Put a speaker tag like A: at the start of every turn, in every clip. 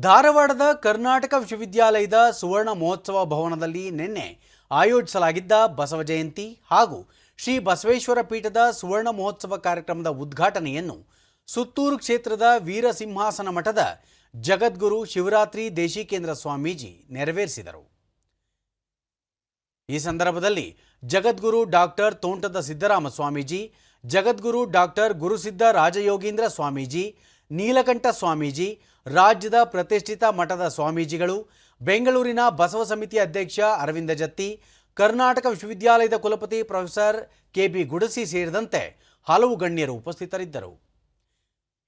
A: ಧಾರವಾಡದ ಕರ್ನಾಟಕ ವಿಶ್ವವಿದ್ಯಾಲಯದ ಸುವರ್ಣ ಮಹೋತ್ಸವ ಭವನದಲ್ಲಿ ನಿನ್ನೆ ಆಯೋಜಿಸಲಾಗಿದ್ದ ಬಸವ ಜಯಂತಿ ಹಾಗೂ ಶ್ರೀ ಬಸವೇಶ್ವರ ಪೀಠದ ಸುವರ್ಣ ಮಹೋತ್ಸವ ಕಾರ್ಯಕ್ರಮದ ಉದ್ಘಾಟನೆಯನ್ನು ಸುತ್ತೂರು ಕ್ಷೇತ್ರದ ವೀರಸಿಂಹಾಸನ ಮಠದ ಜಗದ್ಗುರು ಶಿವರಾತ್ರಿ ದೇಶಿಕೇಂದ್ರ ಸ್ವಾಮೀಜಿ ನೆರವೇರಿಸಿದರು. ಈ ಸಂದರ್ಭದಲ್ಲಿ ಜಗದ್ಗುರು ಡಾಕ್ಟರ್ ತೋಂಟದ ಸಿದ್ದರಾಮ ಸ್ವಾಮೀಜಿ ಜಗದ್ಗುರು ಡಾಕ್ಟರ್ ಗುರುಸಿದ್ದ ರಾಜಯೋಗೀಂದ್ರ ಸ್ವಾಮೀಜಿ ನೀಲಕಂಠ ಸ್ವಾಮೀಜಿ, ರಾಜ್ಯದ ಪ್ರತಿಷ್ಠಿತ ಮಠದ ಸ್ವಾಮೀಜಿಗಳು, ಬೆಂಗಳೂರಿನ ಬಸವ ಸಮಿತಿ ಅಧ್ಯಕ್ಷ ಅರವಿಂದ ಜತ್ತಿ, ಕರ್ನಾಟಕ ವಿಶ್ವವಿದ್ಯಾಲಯದ ಕುಲಪತಿ ಪ್ರೊಫೆಸರ್ ಕೆಬಿ ಗುಡಸಿ ಸೇರಿದಂತೆ ಹಲವು ಗಣ್ಯರು ಉಪಸ್ಥಿತರಿದ್ದರು.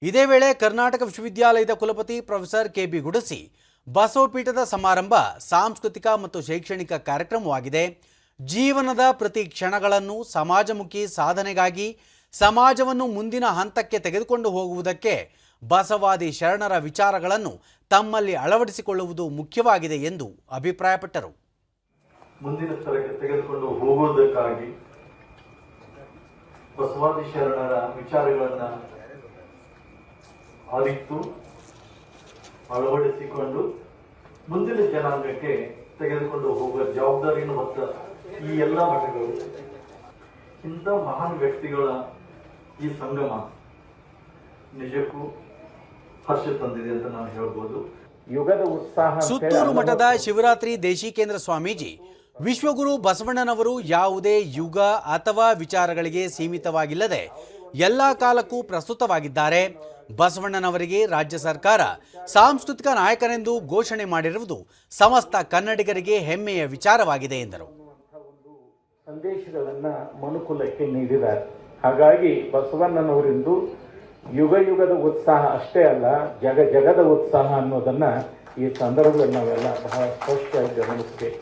A: ಇದೇ ವೇಳೆ ಕರ್ನಾಟಕ ವಿಶ್ವವಿದ್ಯಾಲಯದ ಕುಲಪತಿ ಪ್ರೊಫೆಸರ್ ಕೆಬಿ ಗುಡಸಿ, ಬಸವಪೀಠದ ಸಮಾರಂಭ ಸಾಂಸ್ಕೃತಿಕ ಮತ್ತು ಶೈಕ್ಷಣಿಕ ಕಾರ್ಯಕ್ರಮವಾಗಿದೆ. ಜೀವನದ ಪ್ರತಿ ಕ್ಷಣಗಳನ್ನು ಸಮಾಜಮುಖಿ ಸಾಧನೆಗಾಗಿ ಸಮಾಜವನ್ನು ಮುಂದಿನ ಹಂತಕ್ಕೆ ತೆಗೆದುಕೊಂಡು ಹೋಗುವುದಕ್ಕೆ ಬಸವಾದಿ ಶರಣರ ವಿಚಾರಗಳನ್ನು ತಮ್ಮಲ್ಲಿ ಅಳವಡಿಸಿಕೊಳ್ಳುವುದು ಮುಖ್ಯವಾಗಿದೆ ಎಂದು ಅಭಿಪ್ರಾಯಪಟ್ಟರು.
B: ಮುಂದಿನ ಸ್ಥಳಕ್ಕೆ ತೆಗೆದುಕೊಂಡು ಹೋಗುವುದಕ್ಕಾಗಿ ಬಸವಾದಿ ಶರಣರ ವಿಚಾರಗಳನ್ನು ಅರಿತು ಅಳವಡಿಸಿಕೊಂಡು ಮುಂದಿನ ಜನಾಂಗಕ್ಕೆ ತೆಗೆದುಕೊಂಡು ಹೋಗುವ ಜವಾಬ್ದಾರಿಯನ್ನು ಹೊತ್ತ ಈ ಎಲ್ಲ ಮಠಗಳು ಇಂಥ ಮಹಾನ್ ವ್ಯಕ್ತಿಗಳ ಈ ಸಂಗಮ. ನಿಜಕ್ಕೂ ಹರ್ಷ ತಂದಿದೆ ಅಂತ ನಾನು ಹೇಳ್ಬೋದು.
C: ಯುಗದ ಉತ್ಸಾಹ
A: ಸುತ್ತೂರು ಮಠದ ಶಿವರಾತ್ರಿ ದೇಶಿಕೇಂದ್ರ ಸ್ವಾಮೀಜಿ ವಿಶ್ವಗುರು ಬಸವಣ್ಣನವರು ಯಾವುದೇ ಯುಗ ಅಥವಾ ವಿಚಾರಗಳಿಗೆ ಸೀಮಿತವಾಗಿಲ್ಲದೆ ಎಲ್ಲ ಕಾಲಕ್ಕೂ ಪ್ರಸ್ತುತವಾಗಿದ್ದಾರೆ. ಬಸವಣ್ಣನವರಿಗೆ ರಾಜ್ಯ ಸರ್ಕಾರ ಸಾಂಸ್ಕೃತಿಕ ನಾಯಕನೆಂದು ಘೋಷಣೆ ಮಾಡಿರುವುದು ಸಮಸ್ತ ಕನ್ನಡಿಗರಿಗೆ ಹೆಮ್ಮೆಯ ವಿಚಾರವಾಗಿದೆ ಎಂದರು.
C: ಸಂದೇಶಗಳನ್ನು ಮನುಕುಲಕ್ಕೆ ನೀಡಿದ್ದಾರೆ. ಹಾಗಾಗಿ ಬಸವಣ್ಣನವರಿಂದು ಯುಗ ಯುಗದ ಉತ್ಸಾಹ ಅಷ್ಟೇ ಅಲ್ಲ, ಜಗ ಜಗದ ಉತ್ಸಾಹ ಅನ್ನೋದನ್ನ ಈ ಸಂದರ್ಭದಲ್ಲಿ ನಾವೆಲ್ಲ ಬಹಳ ಸ್ಪಷ್ಟವಾಗಿ ಗಮನಿಸಬೇಕು.